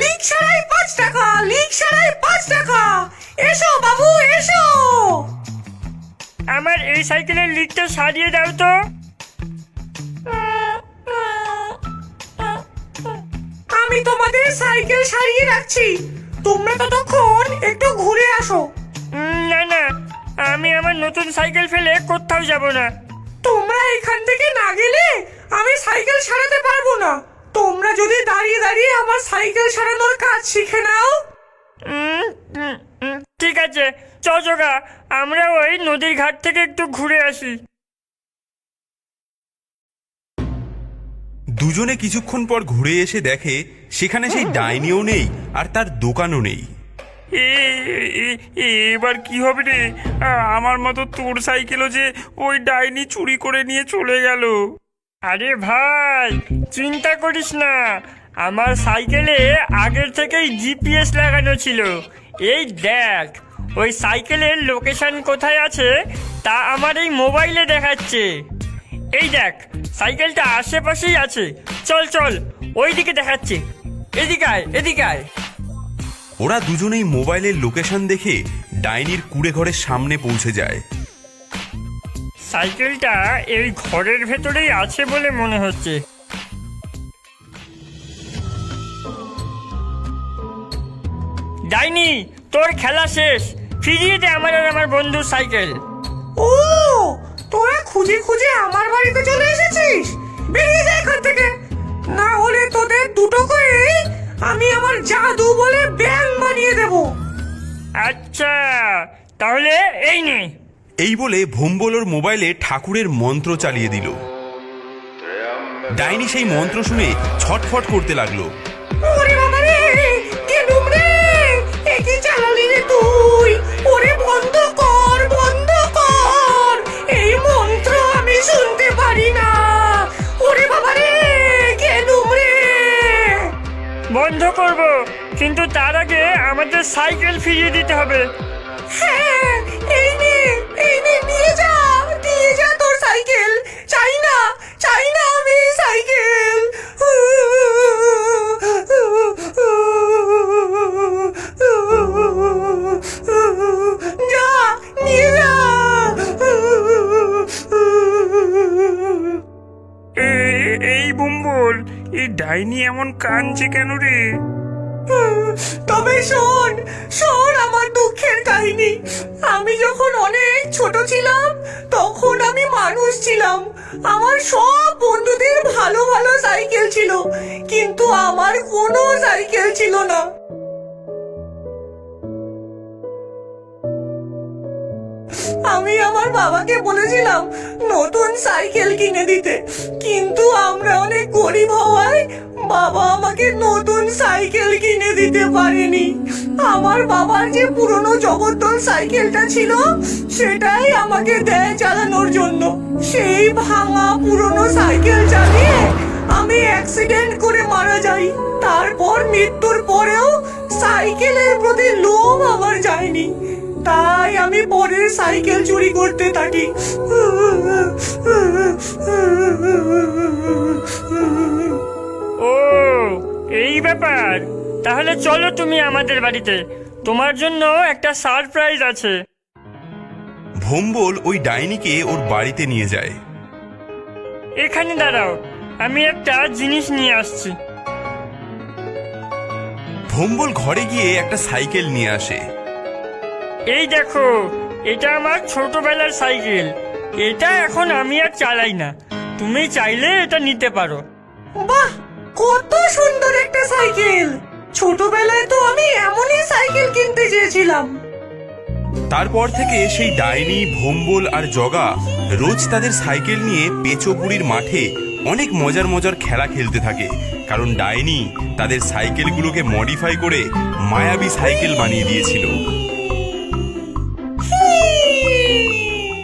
Leak সারাই পাঁচ টাকা লিক সারাই পাঁচ টাকা। এসো বাবু এসো। আমার এই সাইকেলের লিকটা সারিয়ে দাও তো। আমি তোমাদের সাইকেল সারিয়ে রাখছি। তোমরা ততক্ষণ একটু ঘুরে আসো। না না আমি আমার নতুন সাইকেল ফেলে কোথাও যাব না। তোমরা এখান থেকে না গেলে আমি সাইকেল সারাতে পারব না তোমরা যদি দাঁড়িয়ে দাঁড়িয়ে আমার সাইকেল সারানোর কাজ শিখে নাও। ঠিক আছে চ জগা আমরা ওই নদীর ঘাট থেকে একটু ঘুরে আসি। দুজনে কিছুক্ষণ পর ঘুরে এসে দেখে সেখানে সেই ডাইনিও নেই আর তার দোকানও নেই। এ- এ- এবার কি হবে রে? আমার মতো তোর সাইকেলও যে ওই ডাইনি চুরি করে নিয়ে চলে গেল। আরে ভাই চিন্তা করিস না আমার সাইকেলে আগের থেকেই জিপিএস লাগানো ছিল। এই দেখ ওই সাইকেলের লোকেশন কোথায় আছে তা আমার এই মোবাইলে দেখাচ্ছে। এই দেখ সাইকেলটা আশেপাশেই আছে। চল চল ওই দিকে দেখাচ্ছে। এদিকে আয় এদিকে আয়। ওরা দুজনেই মোবাইলের লোকেশন দেখে ডাইনির কুড়ে ঘরের সামনে পৌঁছে যায়। সাইকেলটা এই ঘরের ভেতরেই আছে বলে মনে হচ্ছে। ডাইনি তোর খেলা শেষ। ফিরিয়ে দে আমার আর আমার বন্ধুর সাইকেল। ও তোরা খুঁজে খুঁজে আমার বাড়িতে চলে এসেছিস? বেরিয়ে যা এখান থেকে। না হলে তোদের দুটো করে আমি আমার জাদু বলে ব্যাং বানিয়ে দেব। আচ্ছা তাহলে এই নে। এই বলে ভোম্বলোর মোবাইলে ঠাকুরের মন্ত্র চালিয়ে দিল। ডাইনি সেই মন্ত্র শুনে ছটফট করতে লাগল। করব কিন্তু তার আগে আমাদের সাইকেল ফিরিয়ে দিতে হবে। হ্যাঁ। এই ডাইনি এমন কাঁদছে কেন রে? তবে শোন শোন আমার দুঃখের কাহিনী। আমি যখন অনেক ছোট ছিলাম, তখন আমি মানুষ ছিলাম। আমার সব বন্ধুদের ভালো ভালো সাইকেল ছিল, কিন্তু আমার কোনো সাইকেল ছিল না। আমি আমার বাবাকে বলেছিলাম, নতুন সাইকেল কিনে দিতে। কিন্তু বাবা আমাকে নতুন সাইকেল কিনে দিতে পারেনি। আমার বাবার যে পুরনো জগদ্দল সাইকেলটা ছিল, সেটাই আমাকে দেয় চালানোর জন্য। সেই ভাঙা পুরনো সাইকেল চালিয়ে আমি অ্যাক্সিডেন্ট করে মারা যাই। তারপর মৃত্যুর পরেও সাইকেলের প্রতি লোভ আমার যায়নি। তাই আমি পরের সাইকেল চুরি করতে থাকি। ব্যাপার। তাহলে চলো তুমি আমাদের বাড়িতে। তোমার জন্য একটা সারপ্রাইজ আছে। ভোম্বল ওই ডাইনিকে ওর বাড়িতে নিয়ে যায়। এখানে দাঁড়াও আমি একটা জিনিস নিয়ে আসছি। ভোম্বল ঘরে গিয়ে একটা সাইকেল নিয়ে আসে। এই দেখো এটা আমার ছোটবেলার সাইকেল। এটা এখন আমি আর চালাই না। তুমি চাইলে এটা নিতে পারো। বাহ! কত সুন্দর একটা সাইকেল। ছোটবেলায় তো আমি এমনই সাইকেল কিনতে চেয়েছিলাম। তারপর থেকে সেই ডাইনি, ভোম্বল আর জগা রোজ তাদের সাইকেল নিয়ে পেচোপুরির মাঠে অনেক মজার মজার খেলা খেলতে থাকে। কারণ ডাইনি তাদের সাইকেলগুলোকে মডিফাই করে মায়াবী সাইকেল বানিয়ে দিয়েছিল।